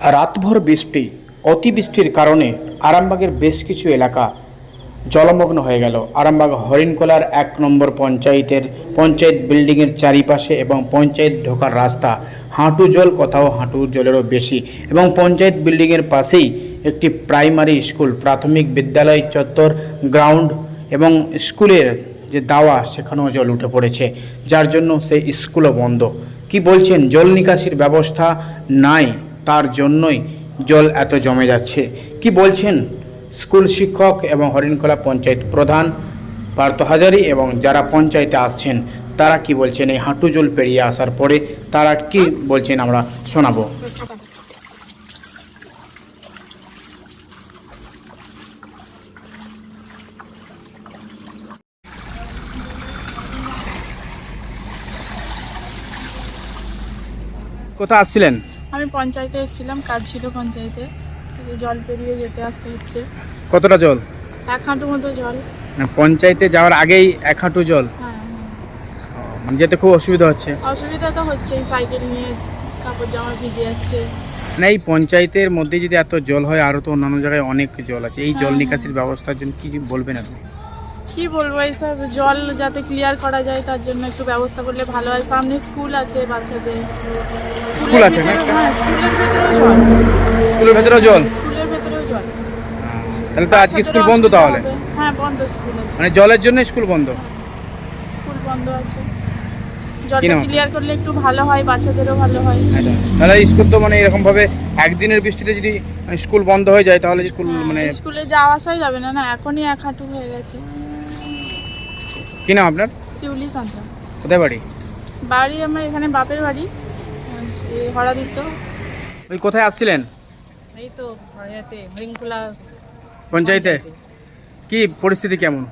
রাতভর বৃষ্টি, অতিবৃষ্টির কারণে আরামবাগের বেশ কিছু এলাকা জলমগ্ন হয়ে গেল। আরামবাগ হরিণকোলার এক নম্বর পঞ্চায়েতের পঞ্চায়েত বিল্ডিংয়ের চারিপাশে এবং পঞ্চায়েত ঢোকার রাস্তা হাঁটু জল, কোথাও হাঁটু জলেরও বেশি এবং পঞ্চায়েত বিল্ডিংয়ের পাশেই একটি প্রাইমারি স্কুল, প্রাথমিক বিদ্যালয় চত্বর, গ্রাউন্ড এবং স্কুলের যে দাওয়া, সেখানেও জল উঠে পড়েছে, যার জন্য সেই স্কুলও বন্ধ। কি বলছেন? জল নিকাশির ব্যবস্থা নাই। তার জন্যই জল এত জমে যাচ্ছে। কি বলছেন? স্কুল শিক্ষক এবং হরিণখোলা পঞ্চায়েত প্রধান পার্থ হাজারি এবং যারা পঞ্চায়েতে আসছেন, তারা কি বলছেন? এই হাঁটু জল পেরিয়ে আসার পরে তারা কি বলছেন আমরা শোনাবো। কোথায় আসছিলেন? আমি পঞ্চায়েতে এসেছিলাম কাজ ছিল পঞ্চায়েতে। জল পেরিয়ে যেতে আসতে হচ্ছে। কতটা জল? এক হাঁটু মতো জল। মানে পঞ্চায়েতে যাওয়ার আগেই এক হাঁটু জল। হ্যাঁ মানে যেতে খুব অসুবিধা হচ্ছে। অসুবিধা তো হচ্ছেই সাইকেল নিয়ে কাপড় জামা ভিজে যাচ্ছে। না এই পঞ্চায়েতের মধ্যে যদি এত জল হয় আরও তো অন্যান্য জায়গায় অনেক জল আছে। এই জল হ্যাঁ। নিকাশির ব্যবস্থার জন্য কি বলবেন আপনি? কি বলব এইসব জল যাতে ক্লিয়ার করা যায় তার জন্য একটু ব্যবস্থা করলে ভালো হয়। সামনে স্কুল আছে বাচ্চাদের। স্কুল আছে ভেতরে- হ্যাঁ স্কুলের ভেতরেও জল। স্কুলের ভেতরেও জল? স্কুলের ভেতরেও জল। তাহলে তো আজকে স্কুল বন্ধ তাহলে? হ্যাঁ বন্ধ স্কুল আছে। মানে জলের জন্য স্কুল বন্ধ? স্কুল বন্ধ আছে। জলটা ক্লিয়ার করলে একটু ভালো হয় বাচ্চাদেরও ভালো হয়। আচ্ছা। তাহলে। স্কুল তো মানে এরকম ভাবে একদিনের বৃষ্টিতে যদি স্কুল বন্ধ হয়ে যায় তাহলে স্কুল হ্যাঁ, মানে স্কুলে যাওয়া আসাই যাবে না না এখনই এক হাঁটু হয়ে গেছে। কি নাম আপনার? শিউলি সান্তা কোথায় বাড়ি? বাড়ি আমার এখানে বাপের বাড়ি এই হরাদিত্য। ওই কোথায় আসছিলেন? এই তো এতে হরিংখোলা পঞ্চায়েতে। কি পরিস্থিতি কেমন?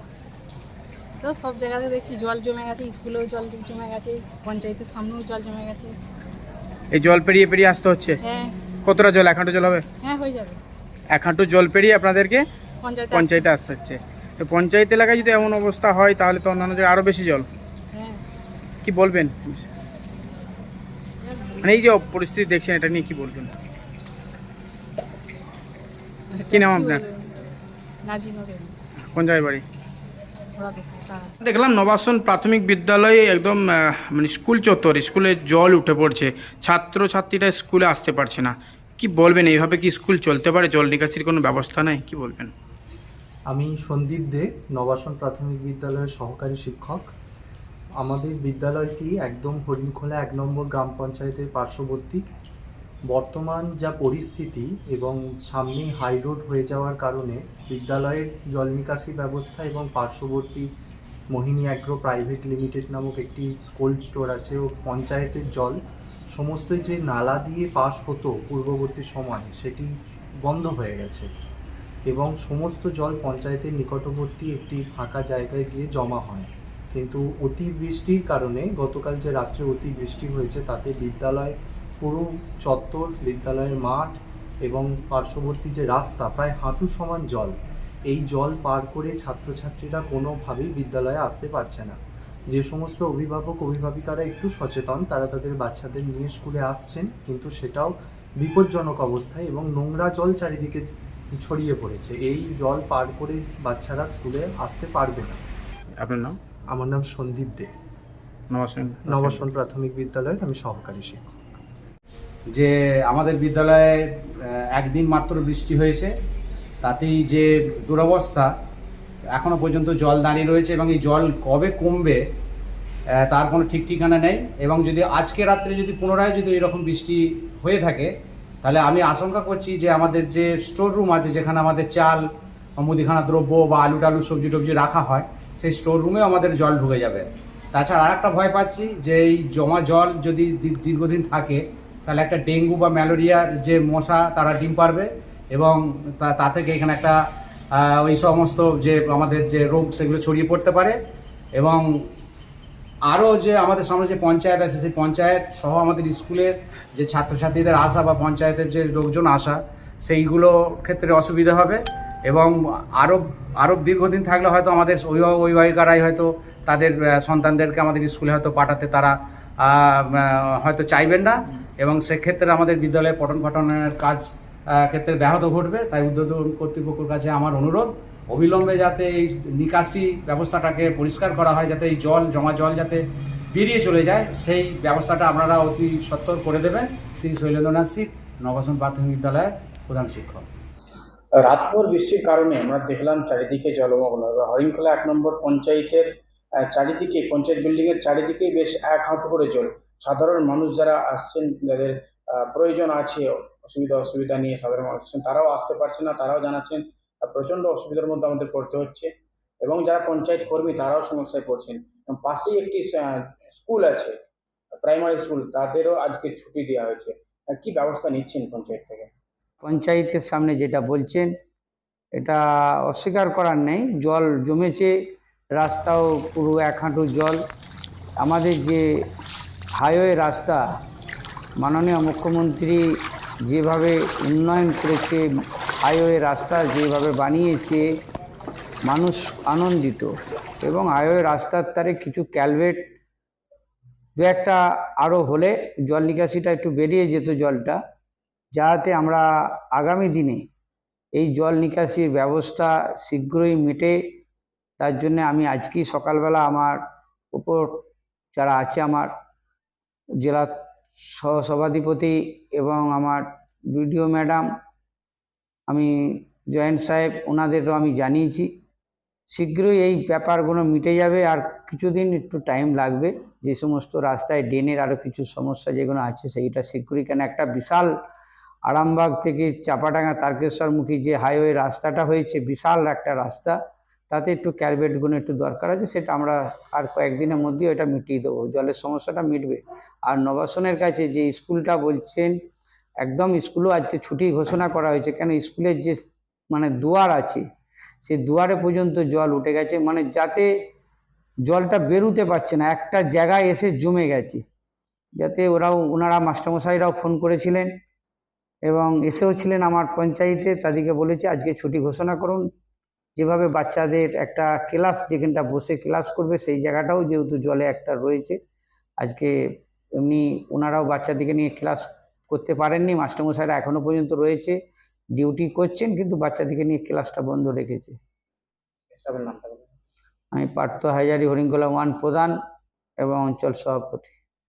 তো সব জায়গাতে দেখছি জল জমে গেছে স্কুলেও জল জমে গেছে পঞ্চায়েতের সামনেও জল জমে গেছে। এই জল পেরিয়ে পেরিয়ে আসতে হচ্ছে? হ্যাঁ। কতটা জল এক হাঁটু জল হবে? হ্যাঁ হয়ে যাবে। এক হাঁটু জল পেরিয়ে আপনাদেরকে পঞ্চায়েত আসতে হচ্ছে। পঞ্চায়েত এলাকায় যদি এমন অবস্থা হয় তাহলে তো অন্যান্য জায়গায় আরও বেশি জল। হ্যাঁ। কি বলবেন? মানে এই যে পরিস্থিতি দেখছেন এটা নিয়ে কি বলবেন? কি নাম আপনার? কোন জায়গায় বাড়ি? দেখলাম নবাসন প্রাথমিক বিদ্যালয়ে একদম মানে স্কুল চত্বর স্কুলে জল উঠে পড়ছে। ছাত্র ছাত্রীরা স্কুলে আসতে পারছে না। কি বলবেন? এইভাবে কি স্কুল চলতে পারে? জল নিকাশির কোনো ব্যবস্থা নেই? কি বলবেন? আমি সন্দীপ দে, নবাসন প্রাথমিক বিদ্যালয়ের সহকারী শিক্ষক। আমাদের বিদ্যালয়টি একদম হরিণখোলা এক নম্বর গ্রাম পঞ্চায়েতের পার্শ্ববর্তী। বর্তমান যা পরিস্থিতি এবং সামনেই হাই রোড হয়ে যাওয়ার কারণে বিদ্যালয়ের জল নিকাশি ব্যবস্থা এবং পার্শ্ববর্তী মোহিনী অ্যাগ্রো প্রাইভেট লিমিটেড নামক একটি কোল্ড স্টোর আছে, ও পঞ্চায়েতের জল সমস্ত যে নালা দিয়ে পাস হতো পূর্ববর্তী সময়, সেটি বন্ধ হয়ে গেছে। এবং সমস্ত জল পঞ্চায়েতের নিকটবর্তী একটি ফাঁকা জায়গায় গিয়ে জমা হয়। কিন্তু অতিবৃষ্টির কারণে গতকাল যে রাত্রে অতিবৃষ্টি হয়েছে, তাতে বিদ্যালয়, পুরো চত্বর, বিদ্যালয়ের মাঠ এবং পার্শ্ববর্তী যে রাস্তা, প্রায় হাঁটু সমান জল, এই জল পার করে ছাত্রছাত্রীরা কোনোভাবেই বিদ্যালয়ে আসতে পারছে না। যে সমস্ত অভিভাবক, অভিভাবিকারা একটু সচেতন, তারা তাদের বাচ্চাদের নিয়ে স্কুলে আসছেন, কিন্তু সেটাও বিপজ্জনক অবস্থায় এবং নোংরা জল চারিদিকে ছড়িয়ে পড়েছে। এই জল পার করে বাচ্চারা স্কুলে আসতে পারবে না। আপনার নাম? আমার নাম সন্দীপ দে। নবাসন নবাসন প্রাথমিক বিদ্যালয়ের আমি সহকারী শিক্ষক। যে আমাদের বিদ্যালয়ে একদিন মাত্র বৃষ্টি হয়েছে তাতেই যে দুরবস্থা এখনও পর্যন্ত জল দাঁড়িয়ে রয়েছে এবং এই জল কবে কমবে তার কোনো ঠিক ঠিকানা নেই। এবং যদি আজকে রাত্রে যদি পুনরায় যদি এরকম বৃষ্টি হয়ে থাকে তাহলে আমি আশঙ্কা করছি যে আমাদের যে স্টোর রুম আছে, যেখানে আমাদের চাল মুদিখানা দ্রব্য বা আলু টালু সবজি টবজি রাখা হয়, সেই স্টোর রুমেও আমাদের জল ঢুকে যাবে। তাছাড়া আর একটা ভয় পাচ্ছি যে এই জমা জল যদি দীর্ঘদিন থাকে, তাহলে একটা ডেঙ্গু বা ম্যালেরিয়ার যে মশা তারা ডিম পারবে এবং তা তা থেকে এখানে একটা ওই সমস্ত যে আমাদের যে রোগ সেগুলো ছড়িয়ে পড়তে পারে এবং আরও যে আমাদের সামনে যে পঞ্চায়েত আছে, সেই পঞ্চায়েত সহ আমাদের স্কুলের যে ছাত্রছাত্রীদের আসা বা পঞ্চায়েতের যে লোকজন আসা, সেইগুলো ক্ষেত্রে অসুবিধা হবে এবং আরও আরও দীর্ঘদিন থাকলে হয়তো আমাদের অভিভাবক, অভিভাবিকারাই হয়তো তাদের সন্তানদেরকে আমাদের স্কুলে হয়তো পাঠাতে তারা হয়তো চাইবেন না এবং সেক্ষেত্রে আমাদের বিদ্যালয়ে পঠন পাঠনের কাজ ক্ষেত্রে ব্যাহত ঘটবে। তাই উদ্বোধন কর্তৃপক্ষের কাছে আমার অনুরোধ অবিলম্বে যাতে এই নিকাশি ব্যবস্থাটাকে পরিষ্কার করা হয়, যাতে এই জল, জমা জল যাতে বেরিয়ে চলে যায়, সেই ব্যবস্থাটা আপনারা অতি সত্তর করে দেবেন। শ্রী শৈলেন্দ্রনাথ সিং নবাসন প্রাথমিক বিদ্যালয়ের প্রধান শিক্ষক। রাতভর বৃষ্টির কারণে আমরা দেখলাম চারিদিকে জলমগ্ন। এবার হরিণখোলা এক নম্বর পঞ্চায়েতের চারিদিকে, পঞ্চায়েত বিল্ডিংয়ের চারিদিকে বেশ এক হাঁটু করে জল। সাধারণ মানুষ যারা আসছেন, যাদের প্রয়োজন আছে, অসুবিধা অসুবিধা নিয়ে সাধারণ মানুষ তারাও আসতে পারছে না, তারাও জানাচ্ছেন প্রচণ্ড অসুবিধার মধ্যে আমাদের পড়তে হচ্ছে। এবং যারা পঞ্চায়েত কর্মী, তারাও সমস্যায় পড়ছেন। পাশেই একটি স্কুল আছে, প্রাইমারি স্কুল, তাদেরও আজকে ছুটি দেওয়া হয়েছে। কি ব্যবস্থা নিচ্ছেন পঞ্চায়েত থেকে? পঞ্চায়েতের সামনে যেটা বলছেন, এটা অস্বীকার করার নেই। জল জমেছে, রাস্তাও পুরো এক হাঁটু জল। আমাদের যে হাইওয়ে রাস্তা, মাননীয় মুখ্যমন্ত্রী যেভাবে উন্নয়ন করেছে হাইওয়ে রাস্তা যেভাবে বানিয়েছে, মানুষ আনন্দিত। এবং হাইওয়ে রাস্তার তারে কিছু ক্যালভেট দু একটা আরও হলে জল নিকাশিটা একটু বেরিয়ে যেত জলটা, যাতে আমরা আগামী দিনে এই জল নিকাশির ব্যবস্থা শীঘ্রই মেটে, তার জন্য আমি আজকেই সকালবেলা আমার উপর যারা আছে আমার জেলা সহসভাধিপতি এবং আমার বিডিও ম্যাডাম আমি জয়েন্ট সাহেব ওনাদেরও আমি জানিয়েছি। শীঘ্রই এই ব্যাপারগুলো মিটে যাবে আর কিছুদিন একটু টাইম লাগবে। যে সমস্ত রাস্তায় ড্রেনের আরও কিছু সমস্যা যেগুলো আছে, সেইটা শীঘ্রই কেন একটা বিশাল আরামবাগ থেকে চাপাডাঙ্গা তারকেশ্বরমুখী যে হাইওয়ে রাস্তাটা হয়েছে, বিশাল একটা রাস্তা, তাতে একটু ক্যারবেটগুলো একটু দরকার আছে, সেটা আমরা আর কয়েকদিনের মধ্যেই ওটা মিটিয়ে দেবো। জলের সমস্যাটা মিটবে। আর নবাসনের কাছে যে স্কুলটা বলছেন একদম স্কুলও আজকে ছুটি ঘোষণা করা হয়েছে। কেন স্কুলের যে মানে দুয়ার আছে সে দুয়ারে পর্যন্ত জল উঠে গেছে। মানে যাতে জলটা বেরুতে পারছে না, একটা জায়গায় এসে জমে গেছে। যাতে ওরাও, ওনারা মাস্টারমশাইরাও ফোন করেছিলেন এবং এসেও ছিলেন আমার পঞ্চায়েতে। তাদেরকে বলেছে, আজকে ছুটি ঘোষণা করুন। যেভাবে বাচ্চাদের একটা ক্লাস, যেখানটা বসে ক্লাস করবে, সেই জায়গাটাও যেহেতু জলে একটা রয়েছে, আজকে এমনি ওনারাও বাচ্চাদেরকে নিয়ে ক্লাস করতে পারেননি মাস্টারমশাইরা এখনও পর্যন্ত রয়েছে ডিউটি করছেন কিন্তু বাচ্চাদেরকে নিয়ে ক্লাসটা বন্ধ রেখেছে। আমি পার্থ হাজারি হরিঙ্গলা ওয়ান প্রধান এবং অঞ্চল সভাপতি